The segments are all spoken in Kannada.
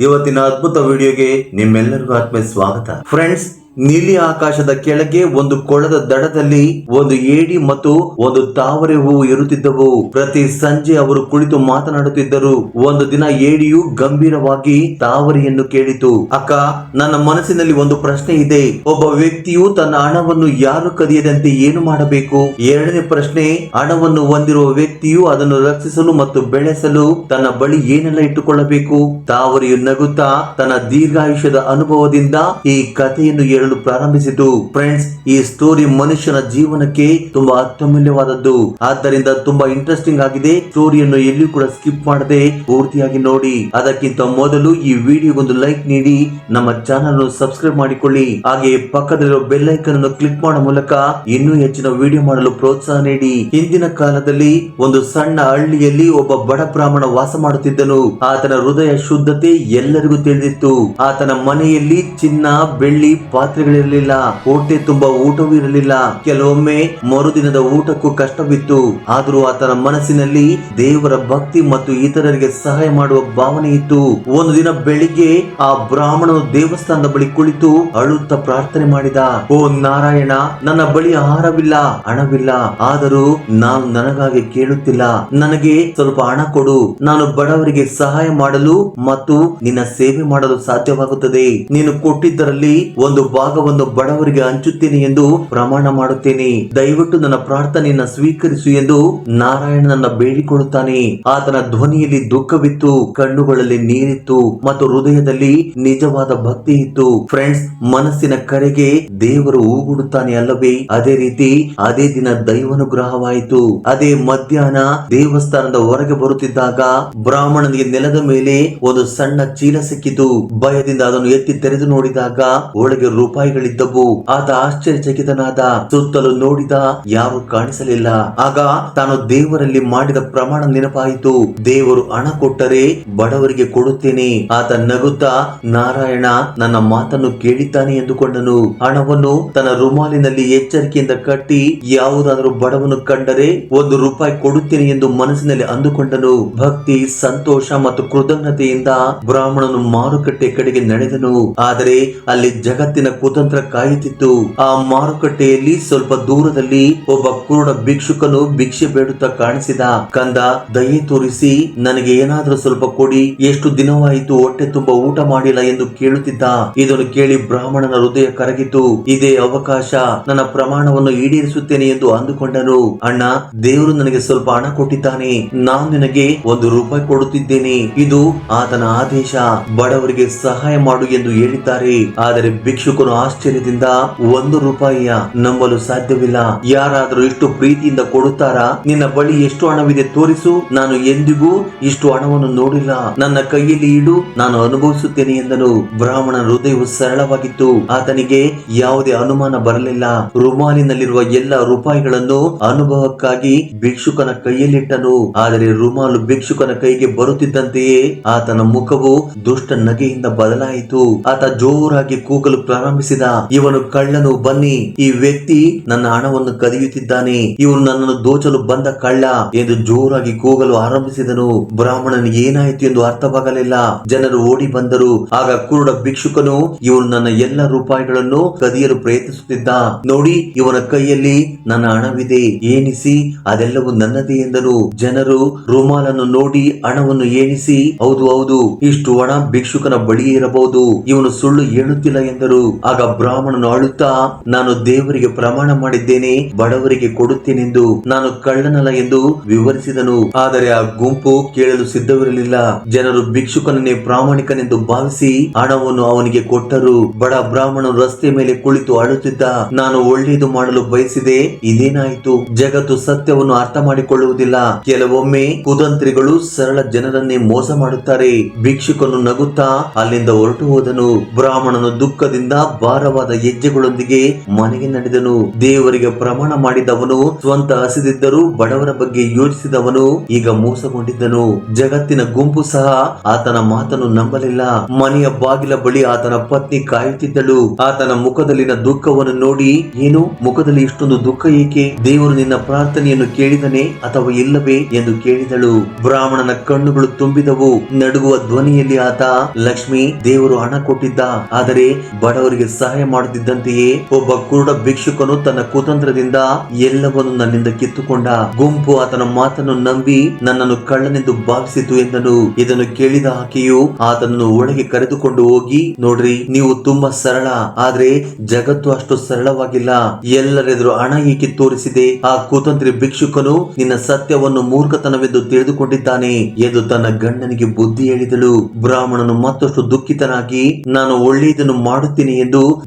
ಇವತ್ತಿನ ಅದ್ಭುತ ವಿಡಿಯೋಗೆ ನಿಮ್ಮೆಲ್ಲರಿಗೂ ಆತ್ಮೀಯ ಸ್ವಾಗತ. ಫ್ರೆಂಡ್ಸ್ ನೀಲಿ ಆಕಾಶದ ಕೆಳಗೆ ಒಂದು ಕೊಳದ ದಡದಲ್ಲಿ ಒಂದು ಏಡಿ ಮತ್ತು ಒಂದು ತಾವರೆ ಹೂವು ಇರುತ್ತಿದ್ದವು. ಪ್ರತಿ ಸಂಜೆ ಅವರು ಕುಳಿತು ಮಾತನಾಡುತ್ತಿದ್ದರು. ಒಂದು ದಿನ ಏಡಿಯು ಗಂಭೀರವಾಗಿ ತಾವರೆಯನ್ನು ಕೇಳಿತು. ಅಕ್ಕ, ನನ್ನ ಮನಸ್ಸಿನಲ್ಲಿ ಒಂದು ಪ್ರಶ್ನೆ ಇದೆ. ಒಬ್ಬ ವ್ಯಕ್ತಿಯು ತನ್ನ ಹಣವನ್ನು ಯಾರು ಕದಿಯದಂತೆ ಏನು ಮಾಡಬೇಕು? ಎರಡನೇ ಪ್ರಶ್ನೆ, ಹಣವನ್ನು ಹೊಂದಿರುವ ವ್ಯಕ್ತಿಯು ಅದನ್ನು ರಕ್ಷಿಸಲು ಮತ್ತು ಬೆಳೆಸಲು ತನ್ನ ಬಳಿ ಏನೆಲ್ಲ ಇಟ್ಟುಕೊಳ್ಳಬೇಕು? ತಾವರೆಯು ನಗುತ್ತಾ ತನ್ನ ದೀರ್ಘಾಯುಷ್ಯದ ಅನುಭವದಿಂದ ಈ ಕಥೆಯನ್ನು ಹೇಳಲು ಪ್ರಾರಂಭಿಸಿತು ಫ್ರೆಂಡ್ಸ್ ಈ ಸ್ಟೋರಿ ಮನುಷ್ಯನ ಜೀವನಕ್ಕೆ ತುಂಬಾ ಅತ್ಯಮೂಲ್ಯವಾದದ್ದು. ಆದ್ದರಿಂದ ತುಂಬಾ ಇಂಟ್ರೆಸ್ಟಿಂಗ್ ಆಗಿದೆ. ಸ್ಟೋರಿಯನ್ನು ಎಲ್ಲಿಯೂ ಕೂಡ ಸ್ಕಿಪ್ ಮಾಡದೆ ಪೂರ್ತಿಯಾಗಿ ನೋಡಿ. ಅದಕ್ಕಿಂತ ಮೊದಲು ಈ ವಿಡಿಯೋಗೊಂದು ಲೈಕ್ ನೀಡಿ. ನಮ್ಮ ಚಾನಲ್ ಸಬ್ಸ್ಕ್ರೈಬ್ ಮಾಡಿಕೊಳ್ಳಿ. ಹಾಗೆ ಪಕ್ಕದಲ್ಲಿರುವ ಬೆಲ್ ಐಕನ್ ಅನ್ನು ಕ್ಲಿಕ್ ಮಾಡೋ ಮೂಲಕ ಇನ್ನೂ ಹೆಚ್ಚಿನ ವಿಡಿಯೋ ಮಾಡಲು ಪ್ರೋತ್ಸಾಹ ನೀಡಿ. ಹಿಂದಿನ ಕಾಲದಲ್ಲಿ ಒಂದು ಸಣ್ಣ ಹಳ್ಳಿಯಲ್ಲಿ ಒಬ್ಬ ಬಡ ಬ್ರಾಹ್ಮಣ ವಾಸ ಮಾಡುತ್ತಿದ್ದನು. ಆತನ ಹೃದಯ ಶುದ್ಧತೆ ಎಲ್ಲರಿಗೂ ತಿಳಿದಿತ್ತು. ಆತನ ಮನೆಯಲ್ಲಿ ಚಿನ್ನ, ಬೆಳ್ಳಿ ಪಾತ್ರೆಗಳಿರಲಿಲ್ಲ ಹೊಟ್ಟೆ ತುಂಬಾ ಊಟವೂ ಇರಲಿಲ್ಲ. ಕೆಲವೊಮ್ಮೆ ಮರುದಿನದ ಊಟಕ್ಕೂ ಕಷ್ಟವಿತ್ತು. ಆದರೂ ಆತನ ಮನಸ್ಸಿನಲ್ಲಿ ದೇವರ ಭಕ್ತಿ ಮತ್ತು ಇತರರಿಗೆ ಸಹಾಯ ಮಾಡುವ ಭಾವನೆ ಇತ್ತು. ಒಂದು ದಿನ ಬೆಳಿಗ್ಗೆ ಆ ಬ್ರಾಹ್ಮಣನು ದೇವಸ್ಥಾನದ ಬಳಿ ಕುಳಿತು ಅಳುತ್ತಾ ಪ್ರಾರ್ಥನೆ ಮಾಡಿದ, ಓ ನಾರಾಯಣ, ನನ್ನ ಬಳಿ ಆಹಾರವಿಲ್ಲ, ಹಣವಿಲ್ಲ. ಆದರೂ ನಾನು ನನಗಾಗಿ ಕೇಳುತ್ತಿಲ್ಲ. ನನಗೆ ಸ್ವಲ್ಪ ಹಣ ಕೊಡು. ನಾನು ಬಡವರಿಗೆ ಸಹಾಯ ಮಾಡಲು ಮತ್ತು ನಿನ್ನ ಸೇವೆ ಮಾಡಲು ಸಾಧ್ಯವಾಗುತ್ತದೆ. ನೀನು ಕೊಟ್ಟಿದ್ದರಲ್ಲಿ ಒಂದು ಭಾಗವನ್ನು ಬಡವರಿಗೆ ಹಂಚುತ್ತೇನೆ ಎಂದು ಪ್ರಮಾಣ ಮಾಡುತ್ತೇನೆ. ದಯವಿಟ್ಟು ನನ್ನ ಪ್ರಾರ್ಥನೆಯನ್ನ ಸ್ವೀಕರಿಸು ಎಂದು ನಾರಾಯಣನನ್ನ ಬೇಡಿಕೊಳ್ಳುತ್ತಾನೆ. ಆತನ ಧ್ವನಿಯಲ್ಲಿ ದುಃಖವಿತ್ತು, ಕಣ್ಣುಗಳಲ್ಲಿ ನೀರಿತ್ತು ಮತ್ತು ಹೃದಯದಲ್ಲಿ ನಿಜವಾದ ಭಕ್ತಿ ಇತ್ತು. ಫ್ರೆಂಡ್ಸ್ ಮನಸ್ಸಿನ ಕರೆಗೆ ದೇವರು ಊಗುಡುತ್ತಾನೆ ಅಲ್ಲವೇ? ಅದೇ ರೀತಿ ಅದೇ ದಿನ ದೈವಾನುಗ್ರಹವಾಯಿತು. ಅದೇ ಮಧ್ಯಾಹ್ನ ದೇವಸ್ಥಾನದ ಹೊರಗೆ ಬರುತ್ತಿದ್ದಾಗ ಬ್ರಾಹ್ಮಣನಿಗೆ ನೆಲದ ಮೇಲೆ ಒಂದು ಸಣ್ಣ ಚೀಲ ಸಿಕ್ಕಿತು. ಭಯದಿಂದ ಅದನ್ನು ಎತ್ತಿ ತೆರೆದು ನೋಡಿದಾಗ ಒಳಗೆ ರೂಪಾಯಿಗಳಿದ್ದವು. ಆತ ಆಶ್ಚರ್ಯಚಕಿತನಾದ, ಸುತ್ತಲೂ ನೋಡಿದ, ಯಾರು ಕಾಣಿಸಲಿಲ್ಲ. ಆಗ ತಾನು ದೇವರಲ್ಲಿ ಮಾಡಿದ ಪ್ರಮಾಣ ನೆನಪಾಯಿತು. ದೇವರು ಹಣ ಕೊಟ್ಟರೆ ಬಡವರಿಗೆ ಕೊಡುತ್ತೇನೆ. ಆತ ನಗುತ್ತಾ, ನಾರಾಯಣ, ನನ್ನ ಮಾತನ್ನು ಕೇಳಿದ್ದಾನೆ ಎಂದುಕೊಂಡನು. ಹಣವನ್ನು ತನ್ನ ರುಮಾಲಿನಲ್ಲಿ ಎಚ್ಚರಿಕೆಯಿಂದ ಕಟ್ಟಿ, ಯಾವುದಾದರೂ ಬಡವನ್ನು ಕಂಡರೆ ಒಂದು ರೂಪಾಯಿ ಕೊಡುತ್ತೇನೆ ಎಂದು ಮನಸ್ಸಿನಲ್ಲಿ ಅಂದುಕೊಂಡನು. ಭಕ್ತಿ, ಸಂತೋಷ ಮತ್ತು ಕೃತಜ್ಞತೆಯಿಂದ ಬ್ರಾಹ್ಮಣನು ಮಾರುಕಟ್ಟೆ ಕಡೆಗೆ ನಡೆದನು. ಆದರೆ ಅಲ್ಲಿ ಜಗತ್ತಿನ ಕುತಂತ್ರ ಕಾಯುತ್ತಿತ್ತು. ಆ ಮಾರುಕಟ್ಟೆಯಲ್ಲಿ ಸ್ವಲ್ಪ ದೂರದಲ್ಲಿ ಒಬ್ಬ ಕುರುಡ ಭಿಕ್ಷುಕನು ಭಿಕ್ಷೆ ಬೇಡುತ್ತಾ ಕಾಣಿಸಿದ. ಕಂದ, ದಯೆ ತೋರಿಸಿ, ನನಗೆ ಏನಾದರೂ ಸ್ವಲ್ಪ ಕೊಡಿ. ಎಷ್ಟು ದಿನವಾಯಿತು ಹೊಟ್ಟೆ ತುಂಬಾ ಊಟ ಮಾಡಿಲ್ಲ ಎಂದು ಕೇಳುತ್ತಿದ್ದ. ಇದನ್ನು ಕೇಳಿ ಬ್ರಾಹ್ಮಣನ ಹೃದಯ ಕರಗಿತು. ಇದೇ ಅವಕಾಶ. ನನ್ನ ಪ್ರಮಾಣವನ್ನು ಈಡೇರಿಸುತ್ತೇನೆ ಎಂದು ಅಂದುಕೊಂಡನು. ಅಣ್ಣ, ದೇವರು ನನಗೆ ಸ್ವಲ್ಪ ಹಣ ಕೊಟ್ಟಿದ್ದಾನೆ. ನಾನು ನಿನಗೆ ಒಂದು ರೂಪಾಯಿ ಕೊಡುತ್ತಿದ್ದೇನೆ. ಇದು ಆತನ ಆದೇಶ. ಬಡವರಿಗೆ ಸಹಾಯ ಮಾಡು ಎಂದು ಹೇಳಿದ್ದಾರೆ. ಆದರೆ ಭಿಕ್ಷುಕನು ಆಶ್ಚರ್ಯದಿಂದ, ಒಂದು ರೂಪಾಯಿಯ? ನಂಬಲು ಸಾಧ್ಯವಿಲ್ಲ. ಯಾರಾದರೂ ಇಷ್ಟು ಪ್ರೀತಿಯಿಂದ ಕೊಡುತ್ತಾರಾ? ನಿನ್ನ ಬಳಿ ಎಷ್ಟು ಹಣವಿದೆ ತೋರಿಸು. ನಾನು ಎಂದಿಗೂ ಇಷ್ಟು ಹಣವನ್ನು ನೋಡಿಲ್ಲ. ನನ್ನ ಕೈಯಲ್ಲಿ ಇಡು. ನಾನು ಅನುಭವಿಸುತ್ತೇನೆ, ಎಂದನು. ಬ್ರಾಹ್ಮಣ ಹೃದಯವು ಸರಳವಾಗಿತ್ತು. ಆತನಿಗೆ ಯಾವುದೇ ಅನುಮಾನ ಬರಲಿಲ್ಲ. ರುಮಾಲಿನಲ್ಲಿರುವ ಎಲ್ಲ ರೂಪಾಯಿಗಳನ್ನು ಅನುಭವಕ್ಕಾಗಿ ಭಿಕ್ಷುಕನ ಕೈಯಲ್ಲಿಟ್ಟನು. ಆದರೆ ರುಮಾಲು ಭಿಕ್ಷುಕನ ಕೈಗೆ ಬರುತ್ತಿದ್ದಂತೆಯೇ ಆತನ ಮುಖವು ದುಷ್ಟ ನಗೆಯಿಂದ ಬದಲಾಯಿತು. ಆತ ಜೋರಾಗಿ ಕೂಗಲು ಪ್ರಾರಂಭಿಸಿದ, ಇವನು ಕಳ್ಳನು, ಬನ್ನಿ, ಈ ವ್ಯಕ್ತಿ ನನ್ನ ಹಣವನ್ನು ಕದಿಯುತ್ತಿದ್ದಾನೆ. ಇವನು ನನ್ನನ್ನು ದೋಚಲು ಬಂದ ಕಳ್ಳ ಎಂದು ಜೋರಾಗಿ ಕೂಗಲು ಆರಂಭಿಸಿದನು. ಬ್ರಾಹ್ಮಣನಿಗೆ ಏನಾಯಿತು ಎಂದು ಅರ್ಥವಾಗಲಿಲ್ಲ. ಜನರು ಓಡಿ ಬಂದರು. ಆಗ ಕುರುಡ ಭಿಕ್ಷುಕನು, ಇವನು ನನ್ನ ಎಲ್ಲ ರೂಪಾಯಿಗಳನ್ನು ಕದಿಯಲು ಪ್ರಯತ್ನಿಸುತ್ತಿದ್ದ. ನೋಡಿ, ಇವನ ಕೈಯಲ್ಲಿ ನನ್ನ ಹಣವಿದೆ. ಏನಿಸಿ ಅದೆಲ್ಲವೂ ನನ್ನದೇ ಎಂದನು. ಜನರು ರುಮಾಲನ್ನು ನೋಡಿ ಹಣವನ್ನು ಏಣಿಸಿ, ಹೌದು ಹೌದು, ಇಷ್ಟು ಹಣ ಭಿಕ್ಷುಕನ ಬಳಿಯೇ ಇರಬಹುದು. ಇವನು ಸುಳ್ಳು ಹೇಳುತ್ತಿಲ್ಲ ಎಂದರು. ಆಗ ಬ್ರಾಹ್ಮಣನು ಅಳುತ್ತಾ, ನಾನು ದೇವರಿಗೆ ಪ್ರಮಾಣ ಮಾಡಿದ್ದೇನೆ, ಬಡವರಿಗೆ ಕೊಡುತ್ತೇನೆಂದು ನಾನು ಕಳ್ಳನಲ್ಲ ಎಂದು ವಿವರಿಸಿದನು. ಆದರೆ ಆ ಗುಂಪು ಕೇಳಲು ಸಿದ್ಧವಿರಲಿಲ್ಲ. ಜನರು ಭಿಕ್ಷುಕನನ್ನೇ ಪ್ರಾಮಾಣಿಕನೆಂದು ಭಾವಿಸಿ ಹಣವನ್ನು ಅವನಿಗೆ ಕೊಟ್ಟರು. ಬಡ ಬ್ರಾಹ್ಮಣನು ರಸ್ತೆ ಮೇಲೆ ಕುಳಿತು ಅಳುತ್ತಿದ್ದ, ನಾನು ಒಳ್ಳೆಯದು ಮಾಡಲು ಬಯಸಿದೆ, ಇದೇನಾಯಿತು? ಜಗತ್ತು ಸತ್ಯವನ್ನು ಅರ್ಥ ಮಾಡಿಕೊಳ್ಳುವುದಿಲ್ಲ ಕೆಲವೊಮ್ಮೆ ಕುದಂತ್ರಿಗಳು ಸರಳ ಜನರನ್ನೇ ಮೋಸ ಮಾಡುತ್ತಾರೆ. ಭಿಕ್ಷುಕನು ನಗುತ್ತಾ ಅಲ್ಲಿಂದ ಹೊರಟು ಹೋದನು. ಬ್ರಾಹ್ಮಣನು ದುಃಖದಿಂದ ಭಾರವಾದ ಹೆಜ್ಜೆಗಳೊಂದಿಗೆ ಮನೆಗೆ ನಡೆದನು. ದೇವರಿಗೆ ಪ್ರಮಾಣ ಮಾಡಿದವನು, ಸ್ವಂತ ಹಸಿದಿದ್ದರೂ ಬಡವರ ಬಗ್ಗೆ ಯೋಚಿಸಿದವನು, ಈಗ ಮೋಸಗೊಂಡಿದ್ದನು. ಜಗತ್ತಿನ ಗುಂಪು ಸಹ ಆತನ ಮಾತನ್ನು ನಂಬಲಿಲ್ಲ. ಮನೆಯ ಬಾಗಿಲ ಬಳಿ ಆತನ ಪತ್ನಿ ಕಾಯುತ್ತಿದ್ದಳು. ಆತನ ಮುಖದಲ್ಲಿನ ದುಃಖವನ್ನು ನೋಡಿ, ಏನು? ಮುಖದಲ್ಲಿ ಇಷ್ಟೊಂದು ದುಃಖ ಏಕೆ? ದೇವರು ನಿನ್ನ ಪ್ರಾರ್ಥನೆಯನ್ನು ಕೇಳಿದನೆ ಅಥವಾ ಇಲ್ಲವೇ ಎಂದು ಕೇಳಿದಳು. ಬ್ರಾಹ್ಮಣನ ಕಣ್ಣುಗಳು ತುಂಬಿದವು. ನಡುಗುವ ಧ್ವನಿಯಲ್ಲಿ ಆತ, ಲಕ್ಷ್ಮಿ, ದೇವರು ಹಣ ಕೊಟ್ಟಿದ್ದ, ಆದರೆ ಬಡವರಿಗೆ ಸಹಾಯ ಮಾಡುತ್ತಿದ್ದಂತೆಯೇ ಒಬ್ಬ ಕುರುಡ ಭಿಕ್ಷುಕನು ತನ್ನ ಕುತಂತ್ರದಿಂದ ಎಲ್ಲವನ್ನು ನನ್ನಿಂದ ಕಿತ್ತುಕೊಂಡ. ಗುಂಪು ಆತನ ಮಾತನ್ನು ನಂಬಿ ನನ್ನನ್ನು ಕಳ್ಳನೆಂದು ಭಾವಿಸಿತು ಎಂದನು. ಇದನ್ನು ಕೇಳಿದ ಆಕೆಯು ಆತನನ್ನು ಒಳಗೆ ಕರೆದುಕೊಂಡು ಹೋಗಿ, ನೋಡ್ರಿ, ನೀವು ತುಂಬಾ ಸರಳ, ಆದ್ರೆ ಜಗತ್ತು ಅಷ್ಟು ಸರಳವಾಗಿಲ್ಲ. ಎಲ್ಲರೆದುರು ಹಣ ಏಕೆ ತೋರಿಸಿದೆ? ಆ ಕುತಂತ್ರಿ ಭಿಕ್ಷುಕನು ನಿನ್ನ ಸತ್ಯವನ್ನು ಮೂರ್ಖತನವೆಂದು ತಿಳಿದುಕೊಂಡಿದ್ದಾನೆ ಎಂದು ತನ್ನ ಗಂಡನಿಗೆ ಬುದ್ಧಿ ಹೇಳಿದಳು. ಬ್ರಾಹ್ಮಣನು ಮತ್ತಷ್ಟು ದುಃಖಿತನಾಗಿ, ನಾನು ಒಳ್ಳೆಯದನ್ನು ಮಾಡುತ್ತೇನೆ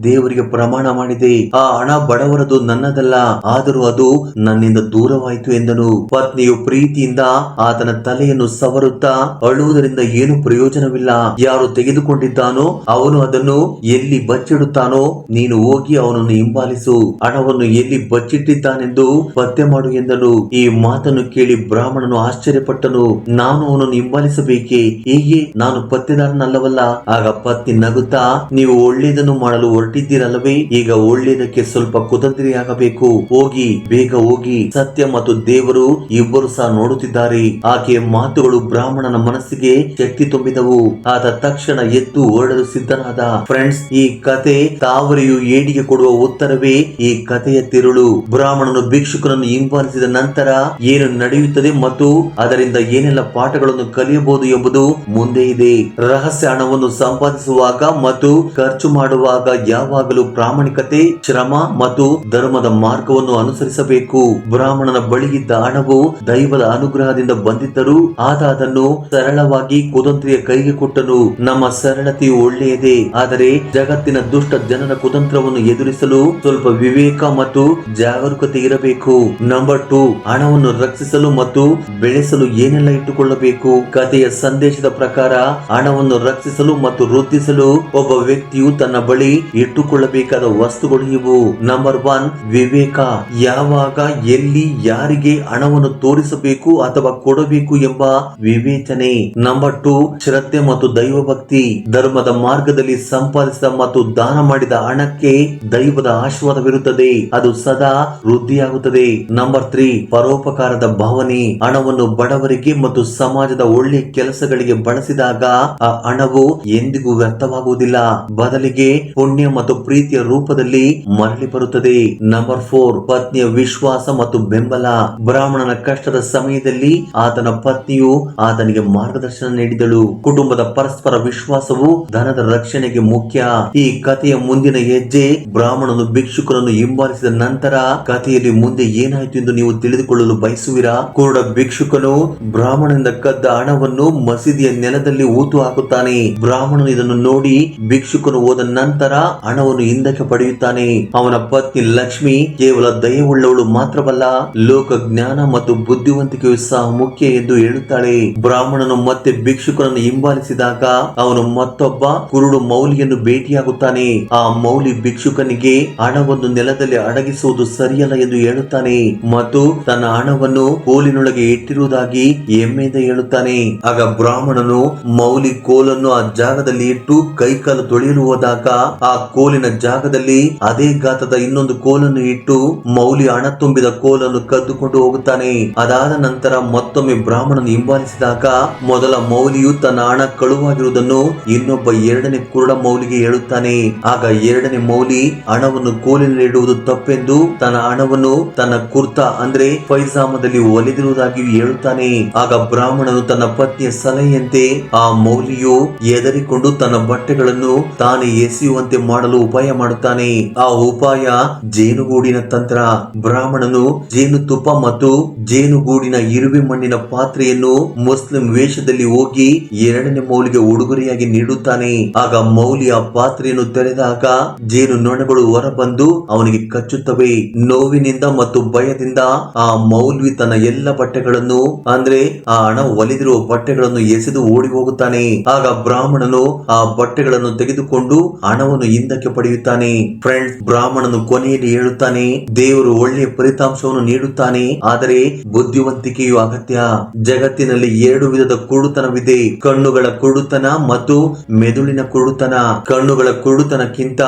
ದೇವರಿಗೆ ಪ್ರಮಾಣ ಮಾಡಿದೆ. ಆ ಹಣ ಬಡವರದು ನನ್ನದಲ್ಲ, ಆದರೂ ಅದು ನನ್ನಿಂದ ದೂರವಾಯಿತು ಎಂದನು. ಪತ್ನಿಯು ಪ್ರೀತಿಯಿಂದ ಆತನ ತಲೆಯನ್ನು ಸವರುತ್ತಾ ಅಳುವುದರಿಂದ ಏನು ಪ್ರಯೋಜನವಿಲ್ಲ. ಯಾರು ತೆಗೆದುಕೊಂಡಿದ್ದಾನೋ ಅವನು ಅದನ್ನು ಎಲ್ಲಿ ಬಚ್ಚಿಡುತ್ತಾನೋ ನೀನು ಹೋಗಿ ಅವನನ್ನು ಹಿಂಬಾಲಿಸು. ಹಣವನ್ನು ಎಲ್ಲಿ ಬಚ್ಚಿಟ್ಟಿದ್ದಾನೆಂದು ಪತ್ತೆ ಮಾಡು ಎಂದನು. ಈ ಮಾತನ್ನು ಕೇಳಿ ಬ್ರಾಹ್ಮಣನು ಆಶ್ಚರ್ಯಪಟ್ಟನು. ನಾನು ಅವನನ್ನು ಹಿಂಬಾಲಿಸಬೇಕೆ? ಹೀಗೆ ನಾನು ಪತ್ತೆದಾರನಲ್ಲವಲ್ಲ? ಆಗ ಪತ್ನಿ ನಗುತ್ತಾ, ನೀವು ಒಳ್ಳೆಯದನ್ನು ಮಾಡಲು ಹೊರಟಿದ್ದೀರಲ್ಲವೇ? ಈಗ ಒಳ್ಳೆಯದಕ್ಕೆ ಸ್ವಲ್ಪ ಕುತಂತ್ರಿಯಾಗಬೇಕು. ಹೋಗಿ, ಬೇಗ ಹೋಗಿ. ಸತ್ಯ ಮತ್ತು ದೇವರು ಇಬ್ಬರು ಸಹ ನೋಡುತ್ತಿದ್ದಾರೆ. ಆಕೆಯ ಮಾತುಗಳು ಬ್ರಾಹ್ಮಣನ ಮನಸ್ಸಿಗೆ ಶಕ್ತಿ ತುಂಬಿದವು. ಆದ ತಕ್ಷಣ ಎದ್ದು ಹೊರಡಲು ಸಿದ್ಧನಾದ. ಫ್ರೆಂಡ್ಸ್ ಈ ಕತೆ ತಾವರೆಯು ಏಡಿಗೆ ಕೊಡುವ ಉತ್ತರವೇ ಈ ಕಥೆಯ ತಿರುಳು. ಬ್ರಾಹ್ಮಣನು ಭಿಕ್ಷುಕನನ್ನು ಹಿಂಬಾಲಿಸಿದ ನಂತರ ಏನು ನಡೆಯುತ್ತದೆ ಮತ್ತು ಅದರಿಂದ ಏನೆಲ್ಲ ಪಾಠಗಳನ್ನು ಕಲಿಯಬಹುದು ಎಂಬುದು ಮುಂದೆ ಇದೆ. ರಹಸ್ಯ ಹಣವನ್ನು ಸಂಪಾದಿಸುವಾಗ ಮತ್ತು ಖರ್ಚು ಮಾಡುವಾಗ ಯಾವಾಗಲೂ ಪ್ರಾಮಾಣಿಕತೆ, ಶ್ರಮ ಮತ್ತು ಧರ್ಮದ ಮಾರ್ಗವನ್ನು ಅನುಸರಿಸಬೇಕು. ಬ್ರಾಹ್ಮಣನ ಬಳಿಯಿದ್ದ ಹಣವು ದೈವದ ಅನುಗ್ರಹದಿಂದ ಬಂದಿದ್ದರೂ ಆತ ಅದನ್ನು ಸರಳವಾಗಿ ಕುತಂತ್ರಿಯ ಕೈಗೆ ಕೊಟ್ಟನು. ನಮ್ಮ ಸರಳತೆಯು ಒಳ್ಳೆಯದೇ, ಆದರೆ ಜಗತ್ತಿನ ದುಷ್ಟ ಜನರ ಕುತಂತ್ರವನ್ನು ಎದುರಿಸಲು ಸ್ವಲ್ಪ ವಿವೇಕ ಮತ್ತು ಜಾಗರೂಕತೆ ಇರಬೇಕು. ನಂಬರ್ ಟು ಹಣವನ್ನು ರಕ್ಷಿಸಲು ಮತ್ತು ಬೆಳೆಸಲು ಏನೆಲ್ಲ ಇಟ್ಟುಕೊಳ್ಳಬೇಕು? ಕಥೆಯ ಸಂದೇಶದ ಪ್ರಕಾರ ಹಣವನ್ನು ರಕ್ಷಿಸಲು ಮತ್ತು ವೃದ್ಧಿಸಲು ಒಬ್ಬ ವ್ಯಕ್ತಿಯು ತನ್ನ ಬಳಿ ಇಟ್ಟುಕೊಳ್ಳಬೇಕಾದ ವಸ್ತುಗಳು ಇವು. ನಂಬರ್ ಒನ್ ವಿವೇಕ. ಯಾವಾಗ, ಎಲ್ಲಿ, ಯಾರಿಗೆ ಹಣವನ್ನು ತೋರಿಸಬೇಕು ಅಥವಾ ಕೊಡಬೇಕು ಎಂಬ ವಿವೇಚನೆ. ನಂಬರ್ ಟು ಶ್ರದ್ಧೆ ಮತ್ತು ದೈವ ಭಕ್ತಿ ಧರ್ಮದ ಮಾರ್ಗದಲ್ಲಿ ಸಂಪಾದಿಸಿದ ಮತ್ತು ದಾನ ಮಾಡಿದ ಹಣಕ್ಕೆ ದೈವದ ಆಶೀರ್ವಾದವಿರುತ್ತದೆ. ಅದು ಸದಾ ವೃದ್ಧಿಯಾಗುತ್ತದೆ. ನಂಬರ್ ತ್ರೀ ಪರೋಪಕಾರದ ಭಾವನೆ. ಹಣವನ್ನು ಬಡವರಿಗೆ ಮತ್ತು ಸಮಾಜದ ಒಳ್ಳೆ ಕೆಲಸಗಳಿಗೆ ಬಳಸಿದಾಗ ಆ ಹಣವು ಎಂದಿಗೂ ವ್ಯರ್ಥವಾಗುವುದಿಲ್ಲ. ಬದಲಿಗೆ ಪುಣ್ಯ ಮತ್ತು ಪ್ರೀತಿಯ ರೂಪದಲ್ಲಿ ಮರಳಿ ಬರುತ್ತದೆ. ನಂಬರ್ ಫೋರ್ ಪತ್ನಿಯ ವಿಶ್ವಾಸ ಮತ್ತು ಬೆಂಬಲ. ಬ್ರಾಹ್ಮಣನ ಕಷ್ಟದ ಸಮಯದಲ್ಲಿ ಆತನ ಪತ್ನಿಯು ಆತನಿಗೆ ಮಾರ್ಗದರ್ಶನ ನೀಡಿದಳು. ಕುಟುಂಬದ ಪರಸ್ಪರ ವಿಶ್ವಾಸವು ಧನದ ರಕ್ಷಣೆಗೆ ಮುಖ್ಯ. ಈ ಕಥೆಯ ಮುಂದಿನ ಹೆಜ್ಜೆ ಬ್ರಾಹ್ಮಣನು ಭಿಕ್ಷುಕರನ್ನು ಹಿಂಬಾಲಿಸಿದ ನಂತರ ಕಥೆಯಲ್ಲಿ ಮುಂದೆ ಏನಾಯಿತು ಎಂದು ನೀವು ತಿಳಿದುಕೊಳ್ಳಲು ಬಯಸುವಿರಾ? ಕುರುಡ ಭಿಕ್ಷುಕನು ಬ್ರಾಹ್ಮಣನಿಂದ ಕದ್ದ ಹಣವನ್ನು ಮಸೀದಿಯ ನೆಲದಲ್ಲಿ ಊತು ಹಾಕುತ್ತಾನೆ. ಬ್ರಾಹ್ಮಣನು ಇದನ್ನು ನೋಡಿ ಭಿಕ್ಷುಕನು ಹೋದ ನಂತರ ಹಣವನ್ನು ಹಿಂದಕ್ಕೆ ಪಡೆಯುತ್ತಾನೆ. ಅವನ ಪತ್ನಿ ಲಕ್ಷ್ಮಿ ಕೇವಲ ದಯವುಳ್ಳವಳು ಮಾತ್ರವಲ್ಲ ಲೋಕ ಜ್ಞಾನ ಮತ್ತು ಬುದ್ಧಿವಂತಿಕೆಯು ಸಹ ಮುಖ್ಯ ಎಂದು ಹೇಳುತ್ತಾಳೆ. ಬ್ರಾಹ್ಮಣನು ಮತ್ತೆ ಭಿಕ್ಷುಕನನ್ನು ಹಿಂಬಾಲಿಸಿದಾಗ ಅವನು ಮತ್ತೊಬ್ಬ ಕುರುಡು ಮೌಲಿಯನ್ನು ಭೇಟಿಯಾಗುತ್ತಾನೆ. ಆ ಮೌಲಿ ಭಿಕ್ಷುಕನಿಗೆ ಹಣವನ್ನು ನೆಲದಲ್ಲಿ ಅಡಗಿಸುವುದು ಸರಿಯಲ್ಲ ಎಂದು ಹೇಳುತ್ತಾನೆ ಮತ್ತು ತನ್ನ ಹಣವನ್ನು ಕೋಲಿನೊಳಗೆ ಇಟ್ಟಿರುವುದಾಗಿ ಹೆಮ್ಮೆಯಿಂದ ಹೇಳುತ್ತಾನೆ. ಆಗ ಬ್ರಾಹ್ಮಣನು ಮೌಲಿ ಕೋಲನ್ನು ಆ ಜಾಗದಲ್ಲಿ ಇಟ್ಟು ಕೈಕಾಲು ತೊಳೆಯಲು ಹೋದಾಗ ಆ ಕೋಲಿನ ಜಾಗದಲ್ಲಿ ಅದೇ ಗಾತ್ರದ ಇನ್ನೊಂದು ಕೋಲನ್ನು ಇಟ್ಟು ಮೌಲಿ ಹಣ ತುಂಬಿದ ಕೋಲನ್ನು ಕದ್ದುಕೊಂಡು ಹೋಗುತ್ತಾನೆ. ಅದಾದ ನಂತರ ಮತ್ತೊಮ್ಮೆ ಬ್ರಾಹ್ಮಣನು ಹಿಂಬಾಲಿಸಿದಾಗ ಮೊದಲ ಮೌಲಿಯು ತನ್ನ ಹಣ ಕಳುವಾಗಿರುವುದನ್ನು ಇನ್ನೊಬ್ಬ ಎರಡನೇ ಕುರುಡ ಮೌಲಿಗೆ ಹೇಳುತ್ತಾನೆ. ಆಗ ಎರಡನೇ ಮೌಲಿ ಹಣವನ್ನು ಕೋಲಿನ ಇಡುವುದು ತಪ್ಪೆಂದು ತನ್ನ ಹಣವನ್ನು ತನ್ನ ಕುರ್ತಾ ಅಂದ್ರೆ ಪೈಜಾಮದಲ್ಲಿ ಒಲೆದಿರುವುದಾಗಿ ಹೇಳುತ್ತಾನೆ. ಆಗ ಬ್ರಾಹ್ಮಣನು ತನ್ನ ಪತ್ನಿಯ ಸಲಹೆಯಂತೆ ಆ ಮೌಲಿಯು ಎದರಿಕೊಂಡು ತನ್ನ ಬಟ್ಟೆಗಳನ್ನು ತಾನೇ ಎಸೆಯುವಂತೆ ಮಾಡಲು ಉಪಾಯ ಮಾಡುತ್ತಾನೆ. ಆ ಉಪಾಯ ಜೇನುಗೂಡಿನ ತಂತ್ರ. ಬ್ರಾಹ್ಮಣನು ಜೇನುತುಪ್ಪ ಮತ್ತು ಜೇನುಗೂಡಿನ ಇರುವೆ ಮಣ್ಣಿನ ಪಾತ್ರೆಯನ್ನು ಮುಸ್ಲಿಂ ವೇಷದಲ್ಲಿ ಹೋಗಿ ಎರಡನೇ ಮೌಲಿಗೆ ಉಡುಗೊರೆಯಾಗಿ ನೀಡುತ್ತಾನೆ. ಆಗ ಮೌಲಿ ಆ ಪಾತ್ರೆಯನ್ನು ತೆರೆದಾಗ ಜೇನು ನೊಣಗಳು ಹೊರಬಂದು ಅವನಿಗೆ ಕಚ್ಚುತ್ತವೆ. ನೋವಿನಿಂದ ಮತ್ತು ಭಯದಿಂದ ಆ ಮೌಲ್ವಿ ತನ್ನ ಎಲ್ಲ ಬಟ್ಟೆಗಳನ್ನು, ಅಂದ್ರೆ ಆ ಹಣ ಒಲಿದಿರುವ ಬಟ್ಟೆಗಳನ್ನು ಎಸೆದು ಓಡಿ ಹೋಗುತ್ತಾನೆ. ಆಗ ಬ್ರಾಹ್ಮಣನು ಆ ಬಟ್ಟೆಗಳನ್ನು ತೆಗೆದುಕೊಂಡು ಹಣವನ್ನು ಹಣವನ್ನು ಹಿಂದಕ್ಕೆ ಪಡೆಯುತ್ತಾನೆ. ಫ್ರೆಂಡ್, ಬ್ರಾಹ್ಮಣನು ಕೊನೆಯಲ್ಲಿ ಹೇಳುತ್ತಾನೆ, ದೇವರು ಒಳ್ಳೆಯ ಫಲಿತಾಂಶವನ್ನು ನೀಡುತ್ತಾನೆ, ಆದರೆ ಬುದ್ಧಿವಂತಿಕೆಯು ಅಗತ್ಯ. ಜಗತ್ತಿನಲ್ಲಿ ಎರಡು ವಿಧದ ಕುರುಡುತನವಿದೆ. ಕಣ್ಣುಗಳ ಕುರುಡುತನ ಮತ್ತು ಮೆದುಳಿನ ಕುರುಡುತನ. ಕಣ್ಣುಗಳ ಕುರುಡುತನಕ್ಕಿಂತ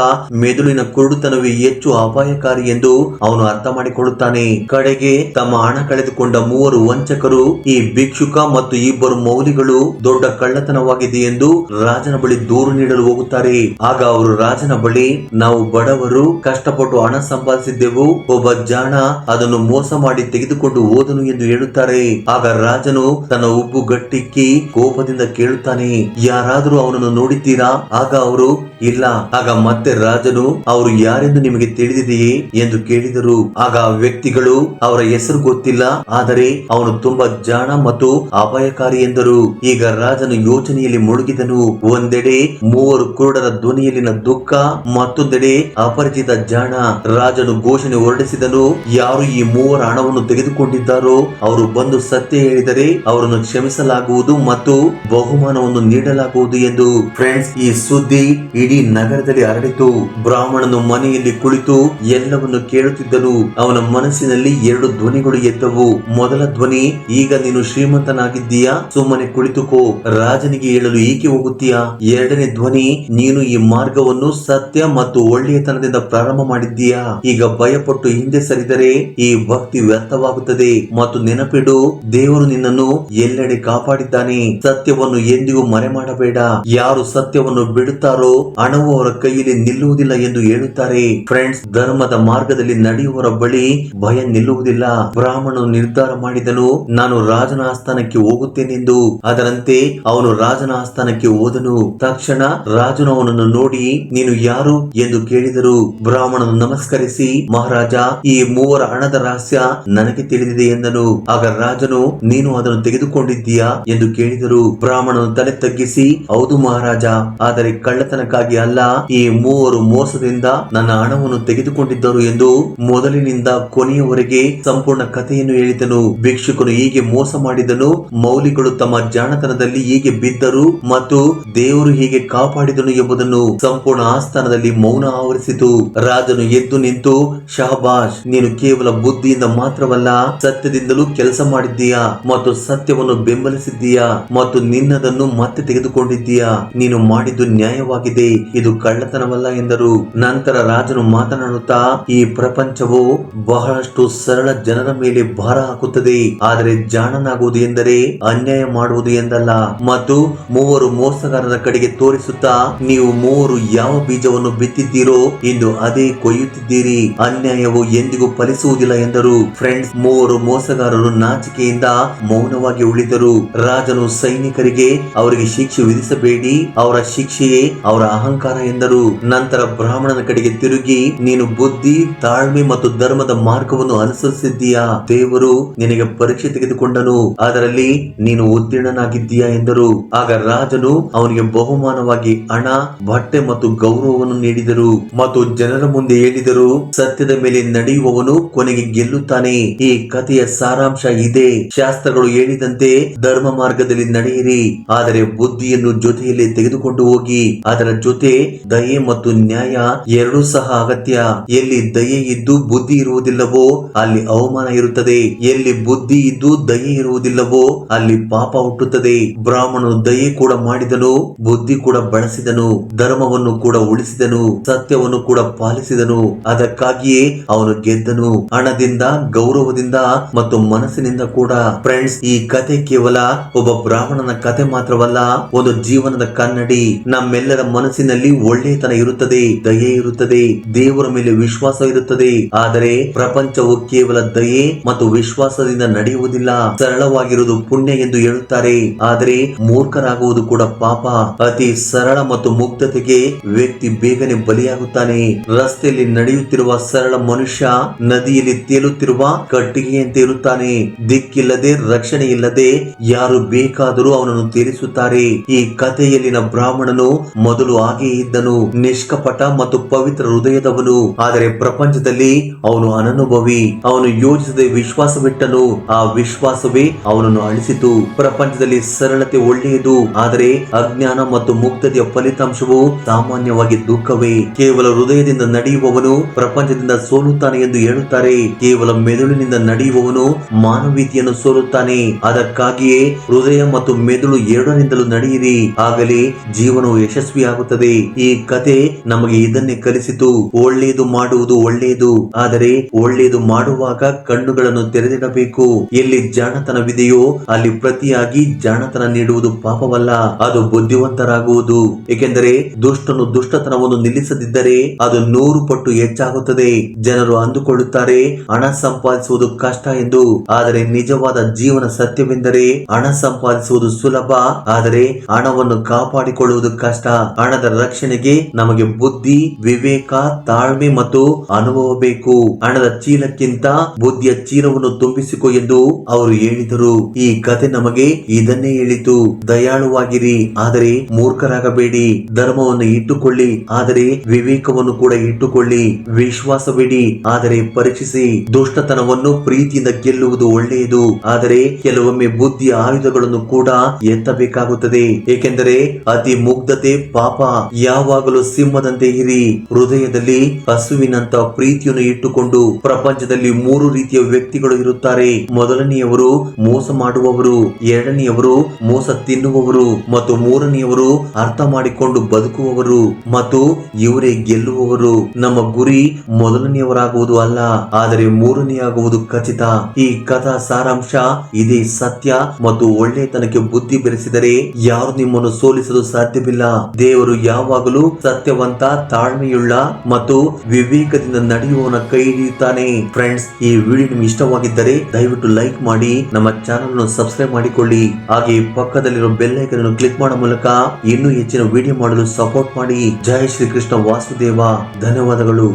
ಮೆದುಳಿನ ಕುರುಡುತನವೇ ಹೆಚ್ಚು ಅಪಾಯಕಾರಿ ಎಂದು ಅವನು ಅರ್ಥ ಮಾಡಿಕೊಳ್ಳುತ್ತಾನೆ ಕಡೆಗೆ ತಮ್ಮ ಹಣ ಕಳೆದುಕೊಂಡ ಮೂವರು ವಂಚಕರು, ಈ ಭಿಕ್ಷುಕ ಮತ್ತು ಇಬ್ಬರು ಮೌಲಿಗಳು ದೊಡ್ಡ ಕಳ್ಳತನವಾಗಿದೆ ಎಂದು ರಾಜನ ಬಳಿ ದೂರು ನೀಡಲು ಹೋಗುತ್ತಾರೆ. ಆಗ ಅವರು ರಾಜನ ಬಳಿ ನಾವು ಬಡವರು ಕಷ್ಟಪಟ್ಟು ಹಣ ಸಂಪಾದಿಸಿದ್ದೆವು. ಒಬ್ಬ ಜಾಣ ಅದನ್ನು ಮೋಸ ಮಾಡಿ ತೆಗೆದುಕೊಂಡು ಹೋದನು ಎಂದು ಹೇಳುತ್ತಾರೆ. ಆಗ ರಾಜನು ತನ್ನ ಉಬ್ಬು ಗಟ್ಟಿಕ್ಕಿ ಕೋಪದಿಂದ ಕೇಳುತ್ತಾನೆ, ಯಾರಾದರೂ ಅವನನ್ನು ನೋಡಿದ್ದೀರಾ? ಆಗ ಅವರು, ಇಲ್ಲ. ಆಗ ಮತ್ತೆ ರಾಜನು, ಅವರು ಯಾರೆಂದು ನಿಮಗೆ ತಿಳಿದಿದೆಯೇ? ಎಂದು ಕೇಳಿದರು. ಆಗ ವ್ಯಕ್ತಿಗಳು, ಅವರ ಹೆಸರು ಗೊತ್ತಿಲ್ಲ, ಆದರೆ ಅವನು ತುಂಬಾ ಜಾಣ ಮತ್ತು ಅಪಾಯಕಾರಿ ಎಂದರು. ಈಗ ರಾಜನು ಯೋಚನೆಯಲ್ಲಿ ಮುಳುಗಿದನು. ಒಂದೆಡೆ ಮೂವರು ಕುರುಡರ ಧ್ವನಿಯಲ್ಲಿನ ದುಃಖ ಮತ್ತೊಂದೆಡೆ ಅಪರಿಚಿತ ಜಾಣ ರಾಜನು ಘೋಷಣೆ ಹೊರಡಿಸಿದನು. ಯಾರು ಈ ಮೂವರ ಹಣವನ್ನು ತೆಗೆದುಕೊಂಡಿದ್ದಾರೋ ಅವರು ಬಂದು ಸತ್ಯ ಹೇಳಿದರೆ ಅವರನ್ನು ಕ್ಷಮಿಸಲಾಗುವುದು ಮತ್ತು ಬಹುಮಾನವನ್ನು ನೀಡಲಾಗುವುದು ಎಂದು. ಫ್ರೆಂಡ್ಸ್, ಈ ಸುದ್ದಿ ಇಡೀ ನಗರದಲ್ಲಿ ಹರಡಿತು. ಬ್ರಾಹ್ಮಣನು ಮನೆಯಲ್ಲಿ ಕುಳಿತು ಎಲ್ಲವನ್ನು ಕೇಳುತ್ತಿದ್ದನು. ಅವನ ಮನಸ್ಸಿನಲ್ಲಿ ಎರಡು ಧ್ವನಿಗಳು ಎದ್ದವು. ಮೊದಲ ಧ್ವನಿ, ಈಗ ನೀನು ಶ್ರೀಮಂತನಾಗಿದ್ದೀಯಾ? ಸುಮ್ಮನೆ ಕುಳಿತುಕೋ. ರಾಜನಿಗೆ ಹೇಳಲು ಈಕೆ ಹೋಗುತ್ತೀಯಾ? ಎರಡನೇ ಧ್ವನಿ, ನೀನು ಈ ಮಾರ್ಗವನ್ನು ಸತ್ಯ ಮತ್ತು ಒಳ್ಳೆಯತನದಿಂದ ಪ್ರಾರಂಭ ಮಾಡಿದ್ದೀಯಾ? ಈಗ ಭಯಪಟ್ಟು ಹಿಂದೆ ಸರಿದರೆ ಈ ಭಕ್ತಿ ವ್ಯರ್ಥವಾಗುತ್ತದೆ ಮತ್ತು ನೆನಪಿಡು, ದೇವರು ನಿನ್ನನ್ನು ಎಲ್ಲೆಡೆ ಕಾಪಾಡಿದ್ದಾನೆ. ಸತ್ಯವನ್ನು ಎಂದಿಗೂ ಮರೆ ಮಾಡಬೇಡ ಯಾರು ಸತ್ಯವನ್ನು ಬಿಡುತ್ತಾರೋ ಹಣವು ಅವರ ಕೈಯಲ್ಲಿ ನಿಲ್ಲುವುದಿಲ್ಲ ಎಂದು ಹೇಳುತ್ತಾರೆ. ಫ್ರೆಂಡ್ಸ್ ಧರ್ಮದ ಮಾರ್ಗದಲ್ಲಿ ನಡೆಯುವವರ ಬಳಿ ಭಯ ನಿಲ್ಲುವುದಿಲ್ಲ. ಬ್ರಾಹ್ಮಣನು ನಿರ್ಧಾರ ಮಾಡಿದನು, ನಾನು ರಾಜನ ಆಸ್ಥಾನಕ್ಕೆ ಹೋಗುತ್ತೇನೆಂದು. ಅದರಂತೆ ಅವನು ರಾಜನ ಆಸ್ಥಾನಕ್ಕೆ ಹೋದನು. ತಕ್ಷಣ ರಾಜನು ಅವನನ್ನು ನೋಡಿ ನೀನು ಯಾರು ಎಂದು ಕೇಳಿದರು ಬ್ರಾಹ್ಮಣನು ನಮಸ್ಕರಿಸಿ, ಮಹಾರಾಜ, ಈ ಮೂವರ ಹಣದ ರಹಸ್ಯ ನನಗೆ ತಿಳಿದಿದೆ ಎಂದನು. ಆಗ ರಾಜನು, ನೀನು ಅದನ್ನು ತೆಗೆದುಕೊಂಡಿದ್ದೀಯಾ? ಎಂದು ಕೇಳಿದರು ಬ್ರಾಹ್ಮಣನು ತಲೆ ತಗ್ಗಿಸಿ, ಹೌದು ಮಹಾರಾಜ, ಆದರೆ ಕಳ್ಳತನಕ್ಕಾಗಿ ಅಲ್ಲ. ಈ ಮೂವರು ಮೋಸದಿಂದ ನನ್ನ ಹಣವನ್ನು ತೆಗೆದುಕೊಂಡಿದ್ದರು ಎಂದು ಮೊದಲಿನಿಂದ ಕೊನೆಯವರೆಗೆ ಸಂಪೂರ್ಣ ಕಥೆಯನ್ನು ಹೇಳಿದನು. ಭಿಕ್ಷುಕನು ಹೀಗೆ ಮೋಸ ಮಾಡಿದನು. ಮೌಲಿಗಳು ತಮ್ಮ ಜಾಣತನದಲ್ಲಿ ಹೀಗೆ ಬಿದ್ದರು ಮತ್ತು ದೇವರು ಹೀಗೆ ಕಾಪಾಡಿದನು ಎಂಬುದನ್ನು ಸಂಪೂರ್ಣ ಆಸ್ಥಾನದಲ್ಲಿ ಮೌನ ಆವರಿಸಿತು. ರಾಜನು ಎದ್ದು ನಿಂತು, ಶಹಬಾಷ್, ನೀನು ಕೇವಲ ಬುದ್ಧಿಯಿಂದ ಮಾತ್ರವಲ್ಲ, ಸತ್ಯದಿಂದಲೂ ಕೆಲಸ ಮಾಡಿದ್ದೀಯಾ? ಮತ್ತು ಸತ್ಯವನ್ನು ಬೆಂಬಲಿಸಿದ್ದೀಯಾ? ಮತ್ತು ನಿನ್ನದನ್ನು ಮತ್ತೆ ತೆಗೆದುಕೊಂಡಿದ್ದೀಯಾ? ನೀನು ಮಾಡಿದ್ದು ನ್ಯಾಯವಾಗಿದೆ, ಇದು ಕಳ್ಳತನವಲ್ಲ ಎಂದರು. ನಂತರ ರಾಜನು ಮಾತನಾಡುತ್ತಾ, ಈ ಪ್ರಪಂಚವು ಬಹಳಷ್ಟು ಸರಳ ಜನರ ಮೇಲೆ ಭಾರ ಹಾಕುತ್ತದೆ. ಆದರೆ ಜಾಣನಾಗುವುದು ಎಂದರೆ ಅನ್ಯಾಯ ಮಾಡುವುದು ಎಂದಲ್ಲ. ಮತ್ತು ಮೂವರು ಮೋಸಗಾರರ ಕಡೆಗೆ ತೋರಿಸುತ್ತಾ, ನೀವು ಮೂವರು ಯಾವ ಬೀಜವನ್ನು ಬಿತ್ತಿದ್ದೀರೋ ಇಂದು ಅದೇ ಕೊಯ್ಯುತ್ತಿದ್ದೀರಿ. ಅನ್ಯಾಯವು ಎಂದಿಗೂ ಫಲಿಸುವುದಿಲ್ಲ ಎಂದರು. ಫ್ರೆಂಡ್ಸ್, ಮೂವರು ಮೋಸಗಾರರು ನಾಚಿಕೆಯಿಂದ ಮೌನವಾಗಿ ಉಳಿದರು. ರಾಜನು ಸೈನಿಕರಿಗೆ ಅವರಿಗೆ ಶಿಕ್ಷೆ ವಿಧಿಸಬೇಡಿ, ಅವರ ಶಿಕ್ಷೆಯೇ ಅವರ ಅಹಂಕಾರ ಎಂದರು. ನಂತರ ಬ್ರಾಹ್ಮಣನ ಕಡೆಗೆ ತಿರುಗಿ, ನೀನು ಬುದ್ಧಿ, ತಾಳ್ಮೆ ಮತ್ತು ಧರ್ಮದ ಮಾರ್ಗವನ್ನು ಅನುಸರಿಸಿದ್ದೀಯಾ? ದೇವರು ನಿನಗೆ ಪರೀಕ್ಷೆ ತೆಗೆದುಕೊಂಡನು, ಅದರಲ್ಲಿ ನೀನು ಉತ್ತೀರ್ಣನಾಗಿದ್ದೀಯಾ ಎಂದರು. ಆಗ ರಾಜನು ಅವನಿಗೆ ಬಹುಮಾನವಾಗಿ ಹಣ, ಬಟ್ಟೆ ಮತ್ತು ಗೌರವವನ್ನು ನೀಡಿದರು. ಮತ್ತು ಜನರ ಮುಂದೆ ಹೇಳಿದರು, ಸತ್ಯದ ಮೇಲೆ ನಡೆಯುವವನು ಕೊನೆಗೆ ಗೆಲ್ಲುತ್ತಾನೆ. ಈ ಕಥೆಯ ಸಾರಾಂಶ ಇದೆ. ಶಾಸ್ತ್ರಗಳು ಹೇಳಿದಂತೆ ಧರ್ಮ ಮಾರ್ಗದಲ್ಲಿ ನಡೆಯಿರಿ. ಆದರೆ ಬುದ್ಧಿಯನ್ನು ಜೊತೆಯಲ್ಲಿ ತೆಗೆದುಕೊಂಡು ಹೋಗಿ. ಅದರ ಜೊತೆ ದಯೆ ಮತ್ತು ನ್ಯಾಯ ಎರಡೂ ಸಹ ಅಗತ್ಯ. ಎಲ್ಲಿ ದಯೆ ಇದ್ದು ಬುದ್ಧಿ ಇರುವುದಿಲ್ಲವೋ, ಅಲ್ಲಿ ಅವಮಾನ ಇರುತ್ತದೆ. ಎಲ್ಲಿ ಬುದ್ಧಿ ಇದ್ದು ದಯೆ ಇರುವುದಿಲ್ಲವೋ, ಅಲ್ಲಿ ಪಾಪ ಹುಟ್ಟುತ್ತದೆ. ಬ್ರಾಹ್ಮಣನು ದಯೆ ಕೂಡ ಮಾಡಿದನು, ಬುದ್ಧಿ ಕೂಡ ಬಳಸಿದನು. ಧರ್ಮವನ್ನು ಕೂಡ ಉಳಿಸಿದನು, ಸತ್ಯವನ್ನು ಕೂಡ ಪಾಲಿಸಿದನು. ಅದಕ್ಕಾಗಿಯೇ ಅವನು ಗೆದ್ದನು. ಹಣದಿಂದ, ಗೌರವದಿಂದ ಮತ್ತು ಮನಸ್ಸಿನಿಂದ ಕೂಡ. ಫ್ರೆಂಡ್ಸ್ ಈ ಕತೆ ಕೇವಲ ಒಬ್ಬ ಬ್ರಾಹ್ಮಣನ ಕತೆ ಮಾತ್ರವಲ್ಲ, ಒಂದು ಜೀವನದ ಕನ್ನಡಿ. ನಮ್ಮೆಲ್ಲರ ಮನಸ್ಸಿನಲ್ಲಿ ಒಳ್ಳೆಯತನ ಇರುತ್ತದೆ, ದಯೆ ಇರುತ್ತದೆ, ದೇವರ ಮೇಲೆ ವಿಶ್ವಾಸ ಇರುತ್ತದೆ. ಆದರೆ ಪ್ರಪಂಚವು ಕೇವಲ ದಯೆ ಮತ್ತು ವಿಶ್ವಾಸದಿಂದ ನಡೆಯುವುದಿಲ್ಲ. ಸರಳವಾಗಿರುವುದು ಪುಣ್ಯ ಎಂದು ಹೇಳುತ್ತಾರೆ. ಆದರೆ ಮೂರ್ಖರಾಗುವುದು ಕೂಡ ಪಾಪ. ಅತಿ ಸರಳ ಮತ್ತು ಮುಗ್ಧತೆಗೆ ವ್ಯಕ್ತಿ ಬೇಗನೆ ಬಲಿಯಾಗುತ್ತಾನೆ. ರಸ್ತೆಯಲ್ಲಿ ನಡೆಯುತ್ತಿರುವ ಸರಳ ಮನುಷ್ಯ ನದಿಯಲ್ಲಿ ತೇಲುತ್ತಿರುವ ಕಟ್ಟಿಗೆಯಂತೆ ಇರುತ್ತಾನೆ. ದಿಕ್ಕಿಲ್ಲದೆ ರಕ್ಷಣೆ ಇಲ್ಲದೆ ಯಾರು ಬೇಕಾದರೂ ಅವನನ್ನು ತೇಲಿಸುತ್ತಾರೆ. ಈ ಕಥೆಯಲ್ಲಿನ ಬ್ರಾಹ್ಮಣನು ಮೊದಲು ಹಾಗೆ ಇದ್ದನು. ನಿಷ್ಕಪಟ ಮತ್ತು ಪವಿತ್ರ ಹೃದಯದವನು. ಆದರೆ ಪ್ರಪಂಚದಲ್ಲಿ ಅವನು ಅನನುಭವಿ. ಅವನು ಯೋಚಿಸದೆ ವಿಶ್ವಾಸವಿಟ್ಟನು. ಆ ವಿಶ್ವಾಸವೇ ಅವನನ್ನು ಅಳಿಸಿತು. ಪ್ರಪಂಚದಲ್ಲಿ ಸರಳತೆ ಒಳ್ಳೆಯದು. ಆದರೆ ಅಜ್ಞಾನ ಮತ್ತು ಮುಕ್ತತೆಯ ಫಲಿತಾಂಶವು ಸಾಮಾನ್ಯ ಸಾಮಾನ್ಯವಾಗಿ ದುಃಖವೇ. ಕೇವಲ ಹೃದಯದಿಂದ ನಡೆಯುವವನು ಪ್ರಪಂಚದಿಂದ ಸೋಲುತ್ತಾನೆ ಎಂದು ಹೇಳುತ್ತಾರೆ. ಕೇವಲ ಮೆದುಳಿನಿಂದ ನಡೆಯುವವನು ಮಾನವೀಯತೆಯನ್ನು ಸೋಲುತ್ತಾನೆ. ಅದಕ್ಕಾಗಿಯೇ ಹೃದಯ ಮತ್ತು ಮೆದುಳು ಎರಡರಿಂದಲೂ ನಡೆಯಿರಿ. ಆಗಲೇ ಜೀವನವು ಯಶಸ್ವಿಯಾಗುತ್ತದೆ. ಈ ಕತೆ ನಮಗೆ ಇದನ್ನೇ ಕಲಿಸಿತು. ಒಳ್ಳೆಯದು ಮಾಡುವುದು ಒಳ್ಳೆಯದು. ಆದರೆ ಒಳ್ಳೆಯದು ಮಾಡುವಾಗ ಕಣ್ಣುಗಳನ್ನು ತೆರೆದಿಡಬೇಕು. ಎಲ್ಲಿ ಜಾಣತನವಿದೆಯೋ ಅಲ್ಲಿ ಪ್ರತಿಯಾಗಿ ಜಾಣತನ ನೀಡುವುದು ಪಾಪವಲ್ಲ. ಅದು ಬುದ್ಧಿವಂತರಾಗುವುದು. ಏಕೆಂದರೆ ದುಷ್ಟನು ದುಷ್ಟತನವನ್ನು ನಿಲ್ಲಿಸದಿದ್ದರೆ ಅದು ನೂರು ಪಟ್ಟು ಹೆಚ್ಚಾಗುತ್ತದೆ. ಜನರು ಅಂದುಕೊಳ್ಳುತ್ತಾರೆ, ಹಣ ಸಂಪಾದಿಸುವುದು ಕಷ್ಟ ಎಂದು. ಆದರೆ ನಿಜವಾದ ಜೀವನ ಸತ್ಯವೆಂದರೆ ಹಣ ಸಂಪಾದಿಸುವುದು ಸುಲಭ. ಆದರೆ ಹಣವನ್ನು ಕಾಪಾಡಿಕೊಳ್ಳುವುದು ಕಷ್ಟ. ಹಣದ ರಕ್ಷಣೆಗೆ ನಮಗೆ ಬುದ್ಧಿ, ವಿವೇಕ, ತಾಳ್ಮೆ ಮತ್ತು ಅನುಭವ ಬೇಕು. ಹಣದ ಚೀಲಕ್ಕಿಂತ ಬುದ್ಧಿಯ ಚೀಲವನ್ನು ತುಂಬಿಸಿಕೊ ಎಂದು ಅವರು ಹೇಳಿದರು. ಈ ಕತೆ ನಮಗೆ ಇದನ್ನೇ ಹೇಳಿತು. ದಯಾಳುವಾಗಿರಿ. ಆದರೆ ಮೂರ್ಖರಾಗಬೇಡಿ. ಧರ್ಮವನ್ನು ಇಟ್ಟುಕೊಳ್ಳಿ ಆದರೆ ವಿವೇಕವನ್ನು ಕೂಡ ಇಟ್ಟುಕೊಳ್ಳಿ. ವಿಶ್ವಾಸವಿಡಿ, ಆದರೆ ಪರೀಕ್ಷಿಸಿ. ದುಷ್ಟತನವನ್ನು ಪ್ರೀತಿಯಿಂದ ಗೆಲ್ಲುವುದು ಒಳ್ಳೆಯದು, ಆದರೆ ಕೆಲವೊಮ್ಮೆ ಬುದ್ಧಿ ಆಯುಧಗಳನ್ನು ಕೂಡ ಎತ್ತಬೇಕಾಗುತ್ತದೆ. ಏಕೆಂದರೆ ಅತಿ ಮುಗ್ಧತೆ ಪಾಪ. ಯಾವಾಗಲೂ ಸಿಂಹದಂತೆ ಇರಿ. ಹೃದಯದಲ್ಲಿ ಹಸುವಿನಂತ ಪ್ರೀತಿಯನ್ನು ಇಟ್ಟುಕೊಂಡು ಪ್ರಪಂಚದಲ್ಲಿ ಮೂರು ರೀತಿಯ ವ್ಯಕ್ತಿಗಳು ಇರುತ್ತಾರೆ. ಮೊದಲನೆಯವರು ಮೋಸ ಮಾಡುವವರು, ಎರಡನೆಯವರು ಮೋಸ ತಿನ್ನುವವರು, ಮತ್ತು ಮೂರನೆಯವರು ಅರ್ಥ ಮಾಡಿಕೊಂಡು ಬದುಕುವವರು. ಮತ್ತು ಇವರೇ ಗೆಲ್ಲುವವರು ನಮ್ಮ ಗುರಿ ಮೊದಲನೆಯವರಾಗುವುದು ಅಲ್ಲ, ಆದರೆ ಮೂರನೇ ಆಗುವುದು ಖಚಿತ. ಈ ಕಥಾ ಸಾರಾಂಶ ಇದೇ ಸತ್ಯ ಮತ್ತು ಒಳ್ಳೆತನಕ್ಕೆ ಬುದ್ಧಿ ಬೆರೆಸಿದರೆ ಯಾರು ನಿಮ್ಮನ್ನು ಸೋಲಿಸಲು ಸಾಧ್ಯವಿಲ್ಲ. ದೇವರು ಯಾವಾಗಲೂ ಸತ್ಯವಂತ, ತಾಳ್ಮೆಯುಳ್ಳ ಮತ್ತು ವಿವೇಕದಿಂದ ನಡೆಯುವವನ ಕೈ ಹಿಡಿಯುತ್ತಾನೆ. ಫ್ರೆಂಡ್ಸ್ ಈ ವಿಡಿಯೋ ನಿಮ್ಗೆ ಇಷ್ಟವಾಗಿದ್ದರೆ ದಯವಿಟ್ಟು ಲೈಕ್ ಮಾಡಿ, ನಮ್ಮ ಚಾನಲ್ ಅನ್ನು ಸಬ್ಸ್ಕ್ರೈಬ್ ಮಾಡಿಕೊಳ್ಳಿ. ಹಾಗೆ ಪಕ್ಕದಲ್ಲಿರೋ ಬೆಲ್ ಐಕನ್ ಅನ್ನು ಕ್ಲಿಕ್ ಮಾಡೋ ಮೂಲಕ ಇನ್ನೂ ಹೆಚ್ಚಿನ ವಿಡಿಯೋ ಮಾಡಲು ಸಪೋರ್ಟ್ ಮಾಡಿ ಜೈ ಶ್ರೀ ಕೃಷ್ಣ ವಾಸುದೇವ ಧನ್ಯವಾದಗಳು.